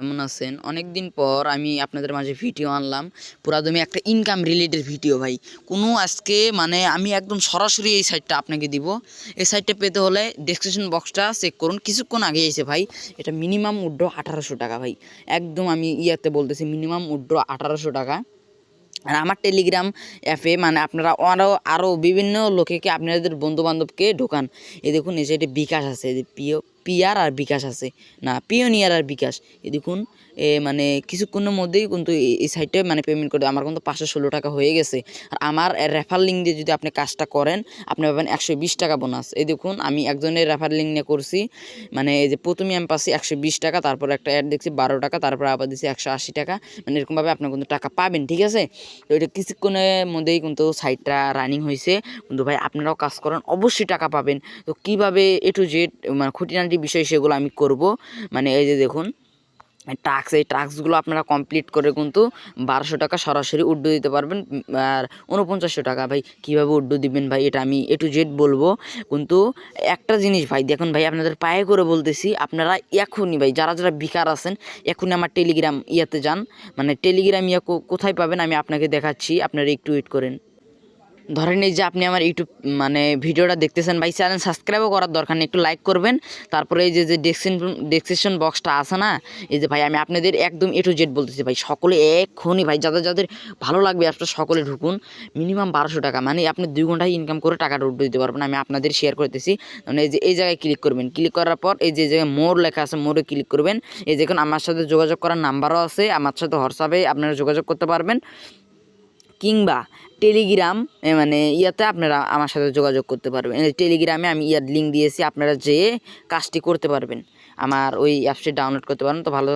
কেমন আছেন? অনেকদিন পর আমি আপনাদের মাঝে ভিডিও আনলাম। পুরাদমে একটা ইনকাম রিলেটেড ভিডিও ভাই। কোনো আজকে মানে আমি একদম সরাসরি এই সাইটটা আপনাকে দিব। এই সাইটটা পেতে হলে ডেসক্রিপশন বক্সটা চেক করুন। কিছুক্ষণ আগে এসে ভাই, এটা মিনিমাম উড্র আঠারোশো টাকা ভাই। একদম আমি ইয়াতে বলতেছি মিনিমাম উড্র আঠারোশো টাকা। আর আমার টেলিগ্রাম অ্যাপে মানে আপনারা আরও আরও বিভিন্ন লোকেকে আপনাদের বন্ধুবান্ধবকে ঢোকান। এই দেখুন, এই এটা বিকাশ আছে পিও পিয়ার আর বিকাশ আছে। না, পিওনিয়ার আর বিকাশ। এ দেখুন, এ মানে কিছুক্ষণের মধ্যেই কিন্তু এই- সাইটে মানে পেমেন্ট করে আমার কিন্তু পাঁচশো ষোলো টাকা হয়ে গেছে। আর আমার রেফার লিঙ্ক দিয়ে যদি আপনি কাজটা করেন, আপনি পাবেন একশো বিশ টাকা বোনাস এই দেখুন, আমি একজনের রেফার লিঙ্ক নিয়ে করছি। মানে এই যে প্রথমে আমি পাচ্ছি একশো বিশ টাকা, তারপর একটা অ্যাড দেখছি বারো টাকা, তারপর আবার দিচ্ছি একশো আশি টাকা। মানে এরকমভাবে আপনি কিন্তু টাকা পাবেন, ঠিক আছে? তো এটা কিছুক্ষণের মধ্যেই কিন্তু সাইটটা রানিং হয়েছে। কিন্তু ভাই, আপনারাও কাজ করেন, অবশ্যই টাকা পাবেন। তো কীভাবে এ টু জেড মানে খুঁটিনাটি বিষয় সেগুলো আমি করব মানে এই যে দেখুন টাস্ক এই টাস্কগুলো আপনারা কমপ্লিট করে কিন্তু বারোশো টাকা সরাসরি উড্ডু দিতে পারবেন আর উনপঞ্চাশশো টাকা। ভাই, কীভাবে উড্ডু দিবেন ভাই, এটা আমি এ টু জেড বলব। কিন্তু একটা জিনিস ভাই, দেখুন ভাই, আপনাদের পায়ে করে বলতেছি, আপনারা এখনই ভাই, যারা যারা বেকার আছেন, এখনই আমার টেলিগ্রাম ইয়াতে যান। মানে টেলিগ্রাম ইয়া কোথায় পাবেন আমি আপনাকে দেখাচ্ছি, আপনারা একটু ওয়েট করেন। ধরেন এই যে আপনি আমার ইউটিউব মানে ভিডিওটা দেখতেছেন, ভাই, চ্যানেল সাবস্ক্রাইবও করার দরকার নেই, একটু লাইক করবেন। তারপরে এই যে যে ডেসক্রিপশন বক্সটা আছে না, এই যে ভাই, আমি আপনাদের একদম এ টু জেড বলতেছি, ভাই, সকলে এক্ষুনি, ভাই, যাদের যাদের ভালো লাগবে আপনারা সকলে ঢুকুন। মিনিমাম বারোশো টাকা মানে আপনি দুই ঘন্টায় ইনকাম করে টাকাটা উঠে দিতে পারবেন, আমি আপনাদের শেয়ার করতেছি। মানে এই যে, এই জায়গায় ক্লিক করবেন ক্লিক করার পর এই যে জায়গায় মোর লেখা আছে মোরে ক্লিক করবেন। এই দেখুন আমার সাথে যোগাযোগ করার নাম্বারও আছে, আমার সাথে হোয়াটসঅ্যাপে আপনারা যোগাযোগ করতে পারবেন। কিংবা টেলিগ্রাম মানে ইয়াতে আপনারা আমার সাথে যোগাযোগ করতে পারবেন। টেলিগ্রামে আমি ইয়ার লিঙ্ক দিয়েছি, আপনারা যেয়ে কাজটি করতে পারবেন। আমার ওই অ্যাপসটি ডাউনলোড করতে পারেন, তো ভালো